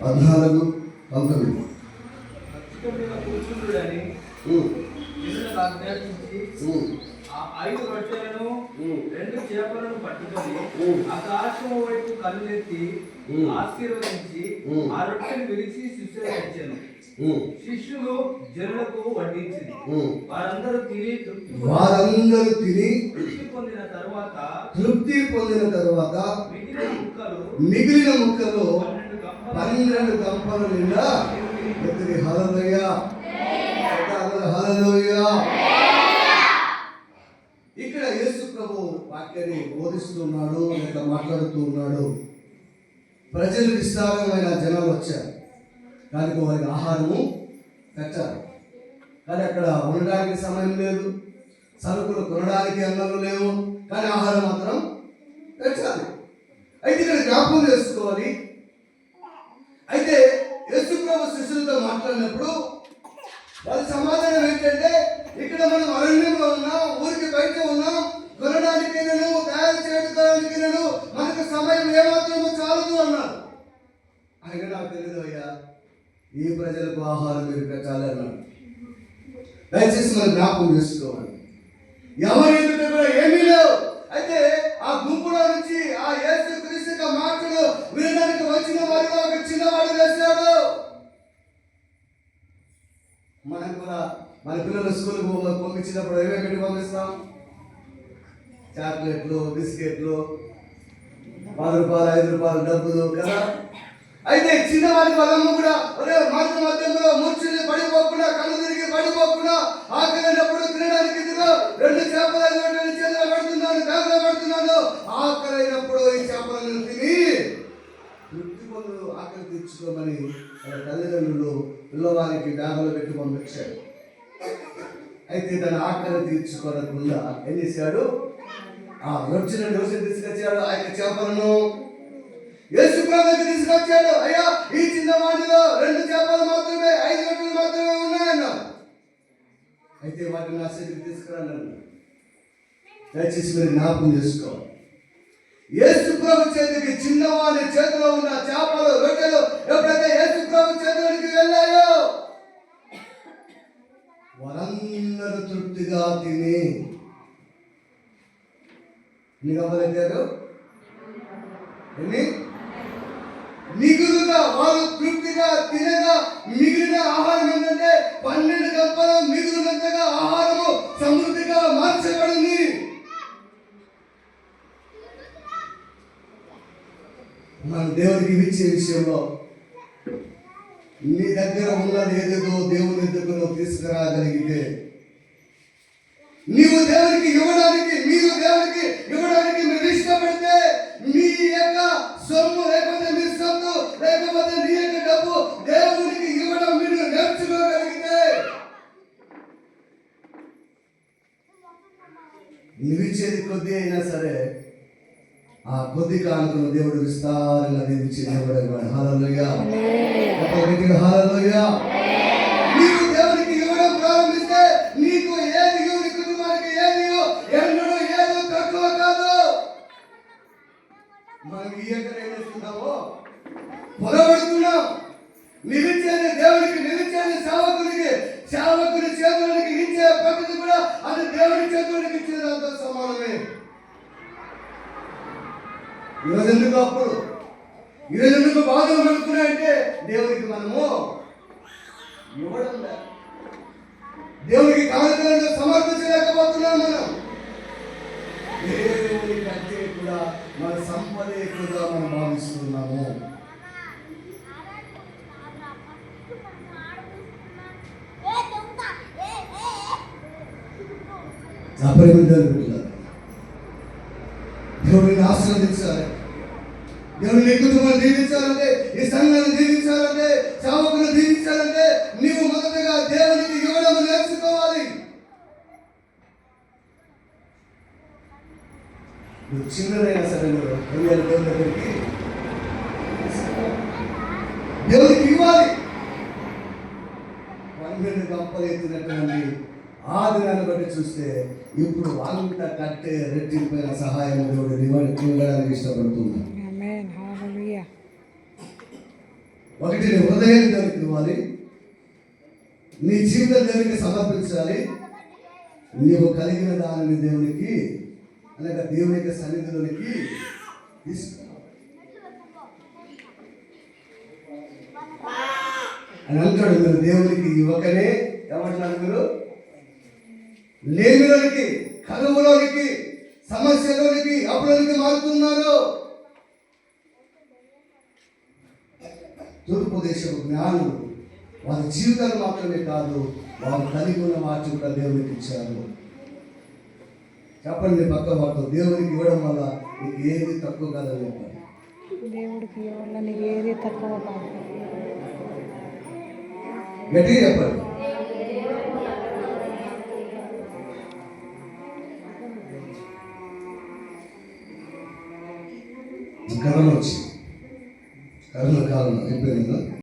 పద్నాలుగు పంతొమ్మిది ఐదు రొట్టెలను రెండు చేపలను పట్టుకొని. ఆకాశం వైపు కళ్ళెత్తి. ఆశీర్వదించి. ఆ రొట్టెను విరిచి ఉమ్, శిష్యులు జనులకు వడ్డించింది. వారందరూ తిని వారందరూ తిని తృప్తి పొందిన తరువాత తృప్తి పొందిన తరువాత మిగిలిన మిగిలిన ముక్కలు పన్నెండు గంపలు నిండా ఎత్తుడి హలలోయ హలలోయ ఇక్కడ యేసు ప్రభు వాక్యాన్ని బోధిస్తున్నాడు లేక మాట్లాడుతూ ఉన్నాడు. ప్రజలు విస్తారమైన జనాలు వచ్చారు. దానికి వారికి ఆహారము పెట్టాలి కానీ అక్కడ ఉండడానికి సమయం లేదు. సరుకులు కొనడానికి అందరూ లేవు. కానీ ఆహారం మాత్రం పెట్టాలి. అయితే ఇక్కడ జ్ఞాపకం చేసుకోవాలి. అయితే యేసుప్రభు శిష్యులతో మాట్లాడినప్పుడు వాళ్ళ సమాధానం ఏంటంటే ఇక్కడ మనం అరణ్యంలో ఉన్నాం ఊరికి బయట ఉన్నాం కొనడానికైనాను తయారు చేయడానికైనాను మనకు సమయం ఏమాత్రము చాలదు అన్నారు. ఆయన నాకు తెలియదు అయ్యా ఈ ప్రజలకు ఆహారం మీరు పెట్టాలి అన్నాడు దయచేసి మనం జ్ఞాపకం చేసుకోవాలి. ఎవరి ఎదుట కూడా ఏమీ లేవు. అయితే ఆ గుంపులో నుంచి ఆ యేసు యొక్క మాటలు వినడానికి వచ్చిన వారిలో ఒక చిన్నవాడు వేశాడు. మనం కూడా మన పిల్లలు స్కూల్కి పంపించినప్పుడు ఏమేమి పెట్టి పంపిస్తాం? చాక్లెట్లు బిస్కెట్లు పది రూపాయలు ఐదు రూపాయలు డబ్బులు కదా? అయితే చిన్నవాడి వాళ్ళమ్మ కూడా ఒరే మార్గ మధ్యంలో మూర్చుని పడిపోకుండా కళ్ళు తిరిగి పడిపోకుండా ఆకలి పిల్లవారికి బ్యాగులో పెట్టి పంపించాడు. అయితే తన ఆకలి తీర్చుకోనకుండా ఏం చేశాడు? ఆ వచ్చిన యోసేపు తీసుకొచ్చాడు? ఆ యొక్క చేపలను యేసు ప్రభుకి తీసుకొచ్చాడు. అయ్యా ఈ చిన్న వాటిలో రెండు చేపలు మాత్రమే ఐదు గంటలు మాత్రమే ఉన్నాయన్నా అయితే వాటిని నా చేతికి తీసుకురాను దయచేసి మీరు జ్ఞాపకం చేసుకోవాలి యేసు ప్రభు చేతికి చిన్నవాడి చేతిలో ఉన్న చేపలు రొట్టెలు ఎప్పుడైతే యేసు ప్రభు చేతులకి వెళ్ళాయో వారందరూ తృప్తిగా తిని ఎన్ని గంపలు ఎన్ని మిగులుగా వారు తృప్తిగా తినగా మిగిలిన ఆహారం ఏంటంటే పన్నెండు గంపలు మిగులునంతగా ఆహారము సమృద్ధిగా మార్చబడింది. మనం దేవుడికి ఇచ్చే విషయంలో నీ దగ్గర ఉన్నది ఏదేదో దేవుని దగ్గర తీసుకురాగలిగితే నీవు దేవునికి ఇవ్వడానికి మీరు దేవునికి ఇవ్వడానికి మీరు ఇష్టపడితే మీ యొక్క సొమ్ము లేకపోతే మీ సొమ్ము లేకపోతే నీ యొక్క డబ్బు దేవునికి ఇవ్వడం మీరు నేర్చుకోగలిగితే నువ్వు ఇచ్చేది కొద్ది అయినా సరే ఆ కొద్ది కానుకను దేవుడు విస్తారంగా దీవించి నిలబడేవాడు హాలలోయ హాలలోయ నీవు దేవునికి ఇవ్వడం ప్రారంభిస్తే నీకు ఏది నీ కుటుంబానికి ఏది ఎన్నడూ ఏదో తక్కువ కాదు. మనం ఇయ్యకనే ఏం చేస్తున్నామో పొరబడుతున్నాం. నిలిచేది దేవునికి నిలిచేది సేవకునికి సేవకుని చేతులకి ఇచ్చే ప్రకృతి కూడా అది దేవుని చేతులకి ఇచ్చేదంతా సమానమే. ఈరోజు ఎందుకు అప్పుడు ఈరోజు ఎందుకు బాధలు పడుతున్నాయంటే దేవునికి మనము ఇవ్వడం లేదు. దేవునికి కానుకలను సమర్పించలేకపోతున్నాం మనం. దేవుని కంటే కూడా మన సంపద ఎక్కువగా మనం భావిస్తున్నాము. అపరిమితాలు దేవుడు నేను ఆశీర్వదించాలి. దేవుడు నీ కుటుంబాన్ని దీవించాలంటే ఈ సంఘాన్ని దీవించాలంటే సేవకులను దీవించాలంటే నీవు మొదటగా దేవునికి ఇవ్వడం నేర్చుకోవాలి. నువ్వు చిన్నదైనా సరే నువ్వు వెళ్ళాలి దేవుని దగ్గరికి దేవునికి ఇవ్వాలి. పన్నెండు గొప్పలు ఎత్తినటువంటి ఆ దినాన్ని బట్టి చూస్తే ఇప్పుడు వాళ్ళంతా కట్టే రెట్టింపైన సహాయం దేవుడు ఇవ్వడానికి ఇష్టపడుతున్నాడు Amen. ఒకటి నీ హృదయాన్ని దేవునికి ఇవ్వాలి నీ జీవితం దేవునికి సమర్పించాలి. నీవు కలిగిన దానిని దేవునికి అనగా దేవుని యొక్క సన్నిధిలోనికి అని అంటాడు మీరు దేవునికి ఇవ్వకనే ఏమంటున్నారు మీరు? లేమిలోనికి కరువులోనికి సమస్యలోనికి అప్పులోనికి మారుతున్నారు? తూర్పు దేశపు జ్ఞానులు వారి జీవితాలు మాత్రమే కాదు వారు కలిగి ఉన్న వాటి కూడా దేవునికి ఇచ్చారు. చెప్పండి పక్క వారితో దేవునికి ఇవ్వడం వల్ల నీకు ఏది తక్కువ కాదని చెప్పాలి దేవుడికి నీకు ఏది తక్కువ కాదు? గట్టిగా చెప్పండి. కథలు వచ్చింది కరోనా కాలం అయిపోయిందా